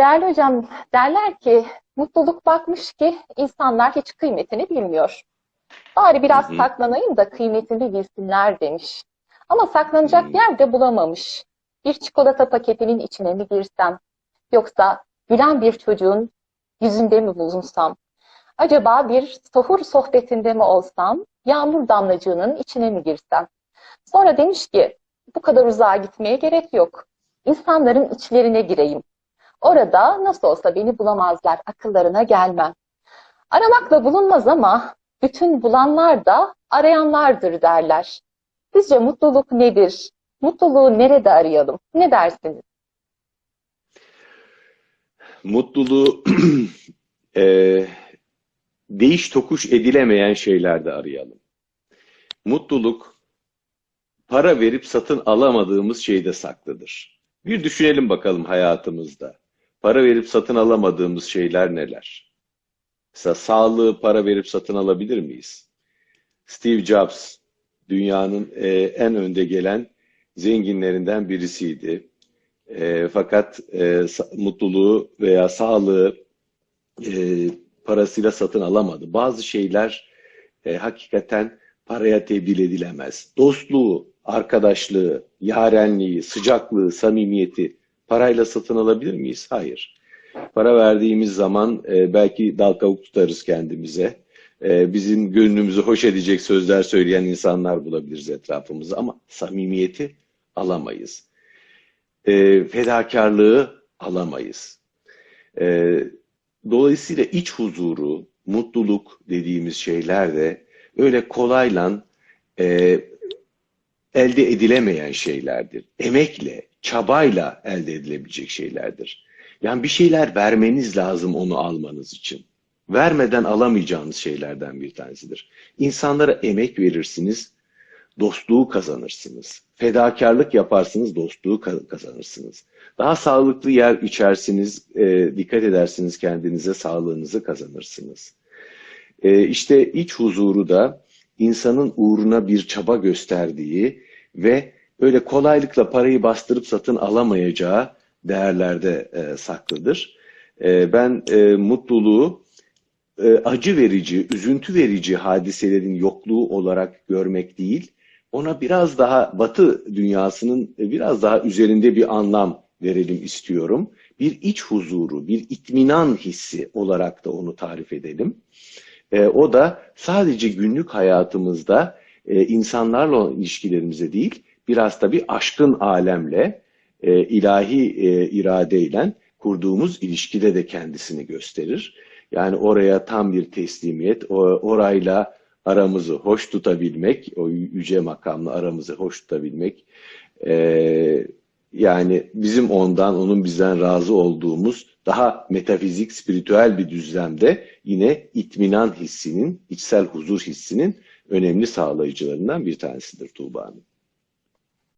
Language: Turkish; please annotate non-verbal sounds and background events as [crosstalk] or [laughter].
Değerli hocam derler ki mutluluk bakmış ki insanlar hiç kıymetini bilmiyor. Bari biraz Hı hı. saklanayım da kıymetini bilsinler demiş. Ama saklanacak Hı. yer de bulamamış. Bir çikolata paketinin içine mi girsem? Yoksa gülen bir çocuğun yüzünde mi bulunsam? Acaba bir sahur sohbetinde mi olsam? Yağmur damlacığının içine mi girsem? Sonra demiş ki bu kadar uzağa gitmeye gerek yok. İnsanların içlerine gireyim. Orada nasıl olsa beni bulamazlar, akıllarına gelmem. Aramakla bulunmaz ama bütün bulanlar da arayanlardır derler. Sizce mutluluk nedir? Mutluluğu nerede arayalım? Ne dersiniz? Mutluluğu eee, [clears throat] değiş tokuş edilemeyen şeylerde arayalım. Mutluluk para verip satın alamadığımız şeyde saklıdır. Bir düşünelim bakalım hayatımızda. Para verip satın alamadığımız şeyler neler? Mesela sağlığı para verip satın alabilir miyiz? Steve Jobs dünyanın e, en önde gelen zenginlerinden birisiydi. E, fakat e, mutluluğu veya sağlığı e, parasıyla satın alamadı. Bazı şeyler e, hakikaten paraya tebdil edilemez. Dostluğu, arkadaşlığı, yarenliği, sıcaklığı, samimiyeti parayla satın alabilir miyiz? Hayır. Para verdiğimiz zaman e, belki dal kavuk tutarız kendimize. E, bizim gönlümüzü hoş edecek sözler söyleyen insanlar bulabiliriz etrafımızda ama samimiyeti alamayız. E, fedakarlığı alamayız. E, dolayısıyla iç huzuru, mutluluk dediğimiz şeyler de öyle kolayla e, elde edilemeyen şeylerdir. Emekle, çabayla elde edilebilecek şeylerdir. Yani bir şeyler vermeniz lazım onu almanız için. Vermeden alamayacağınız şeylerden bir tanesidir. İnsanlara emek verirsiniz, dostluğu kazanırsınız. Fedakarlık yaparsınız, dostluğu ka- kazanırsınız. Daha sağlıklı yer içersiniz, e, dikkat edersiniz kendinize, sağlığınızı kazanırsınız. E, işte iç huzuru da insanın uğruna bir çaba gösterdiği ve öyle kolaylıkla parayı bastırıp satın alamayacağı değerlerde e, saklıdır. E, ben e, mutluluğu e, acı verici, üzüntü verici hadiselerin yokluğu olarak görmek değil, ona biraz daha Batı dünyasının e, biraz daha üzerinde bir anlam verelim istiyorum. Bir iç huzuru, bir itminan hissi olarak da onu tarif edelim. E, o da sadece günlük hayatımızda e, insanlarla ilişkilerimize değil, biraz da bir aşkın alemle, e, ilahi e, iradeyle kurduğumuz ilişkide de kendisini gösterir. Yani oraya tam bir teslimiyet, orayla aramızı hoş tutabilmek, o yüce makamla aramızı hoş tutabilmek, e, yani bizim ondan, onun bizden razı olduğumuz daha metafizik, spiritüel bir düzlemde yine itminan hissinin, içsel huzur hissinin önemli sağlayıcılarından bir tanesidir Tuğba Hanım.